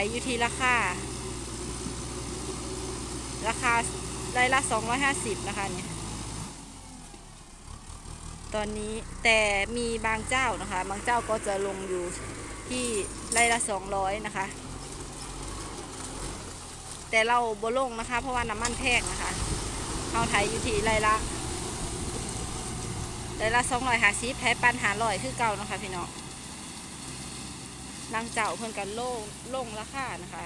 ยอยู่ที่ราคา ราคาไร่ละ250นะคะเนี่ยตอนนี้แต่มีบางเจ้านะคะ บางเจ้าก็จะลงอยู่ที่ไร่ละ200นะคะ แต่เราบ่ลงนะคะ เพราะว่าน้ำมันแพงนะคะเอาไทยอยู่ที่ไร่ละไร่ละ250แพ้ปันหาลอยคือเก่านะคะพี่น้อง นางเจ้าเพิ่นกันโล่งโล่งราคานะคะ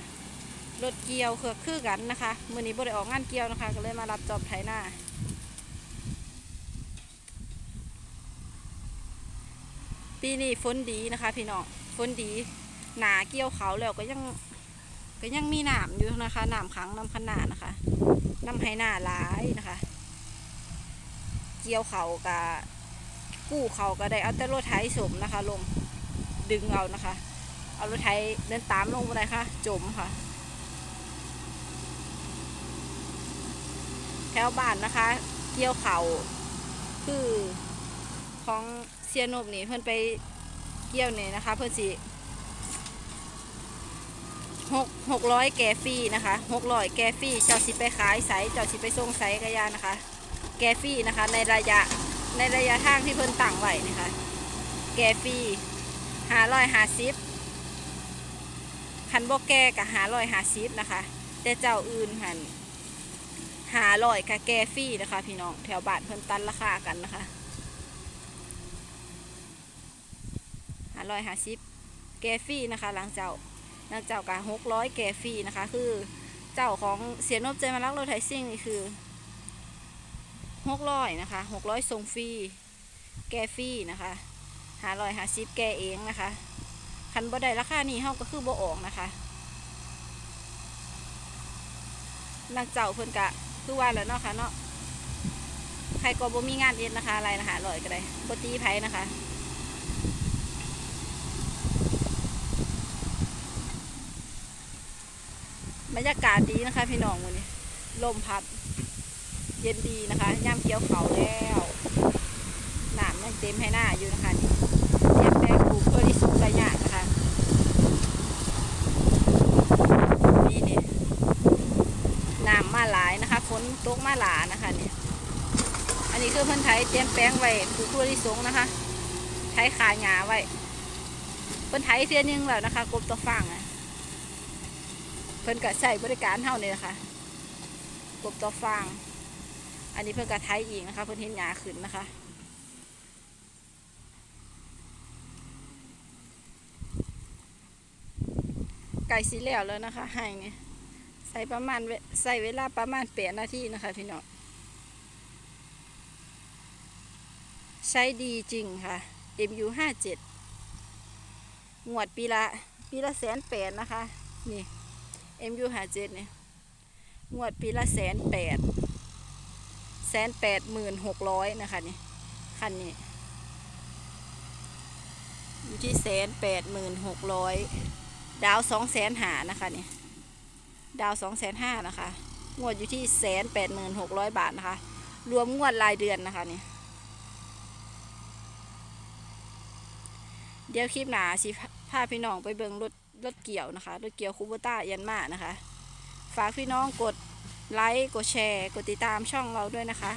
รถเกียวเคือคือกันนะคะมือนี้บ่ได้ออกงานเกียวนะคะ ก็เลยมารับจอบไถนาปีนี้ฝนดีนะคะ พี่น้องฝนดีหนาเกี่ยวเขาแล้วก็ยังก็ยังมีหนามอยู่นะคะหนามขังน้ำขนาดนะคะน้ำให้หน้าหลายนะคะ เกี่ยวเขากับกู้เขาก็ได้เอาแต่รถไถสมนะคะ ลงดึงเอานะคะ เอารถไถเดินตามลงไปเลยค่ะ จมค่ะ แถวบ้านนะคะ เกี่ยวเขาคือของเซียนบนี่เพื่อนไปเกี่ยวนี่นะคะ เพื่อนสิหกหกร้อยแกฟรีนะคะหกร้อยแกฟรีเจ้าสิไปขายไสเจ้าสิไปส่งไสกระยานะคะ แกฟรีนะคะ ในระยะในระยะทางที่เพิ่นตั้งไว้นะคะ แกฟรีหาร้อยหาสิบ คันโบแก่กับหาร้อยหาสิบนะคะ แต่เจ้าอื่นหันหาลอยกะแกฟรี่นะคะ พี่น้องแถวบานเพิ่นตันราคากันนะคะหาลอยหาสิบแกฟรี่นะคะ หลังเจ้าหลังเจ้ากะหกร้อยแกฟรี่นะคะ คือเจ้าของเสียนบใจมารักรถไทซิ่งนี่คือหกร้อยนะคะหกร้อยส่งฟรีแกฟรี่นะคะหาลอยหาสิบแกเองนะคะ คันบ่ได้ราคานี้เฮาก็คือบ่ออกนะคะนางเจ้าเพิ่นกะคือว่าแล้วเนาะค่ะเนาะใครก็บ่มีงานเย็นนะคะอะไรนะคะลอยก็ได้บ่ตีไผนะคะบรรยากาศดีนะคะ พี่น้องวันนี้ลมพัด เย็นดีนะคะย่ำเกี่ยวเขาแล้วหน้ำยังเต็มให้หน้าอยู่นะคะนี่เตรียมแป้งปลูกเพื่อที่สุกระยะนะคะนี่นี่ น้ำมาหลายนะคะฝน ตกมาหลานะคะเนี่ยอันนี้คือเพิ่นไทยเตรียมแป้งไว้คือทั่วที่สงนะคะไทยขาหยาไว้เพิ่นไทยเทื่อนึงแล้วนะคะกบตัวฟังอะเพิ่นก็ใช้บริการเท่านี้นะคะกบตัวฟังอันนี้เพิ่นก็ไทยอีกนะคะ เพิ่นเห็นหยาขึ้นนะคะไก่สีเหลวแล้วนะคะให้เนี่ย ใส่ประมาณใส่เวลาประมาณแปดนาทีนะคะพี่น้องใช้ดีจริงค่ะ MU ห้าเจ็ดงวดปีละปีละแสนแปดนะคะ นี่ MU ห้าเจ็ดเนี่ยงวดปีละแสนแปดแสนแปดหมื่นหกร้อยนะคะนี่คันนี้อยู่ที่แสนแปดหมื่นหกร้อยดาวสองแสนหานะคะนี่ ดาวสองแสนห้านะคะ งวดอยู่ที่แสนแปดหมื่นหกร้อยบาทนะคะ รวมงวดรายเดือนนะคะนี่เดี๋ยวคลิปหนาสิพาพี่น้องไปเบิงรถรถเกี่ยวนะคะรถเกี่ยวคูเบต้ายันมานะคะ ฝากพี่น้องกดไลค์กดแชร์ กดติดตามช่องเราด้วยนะคะ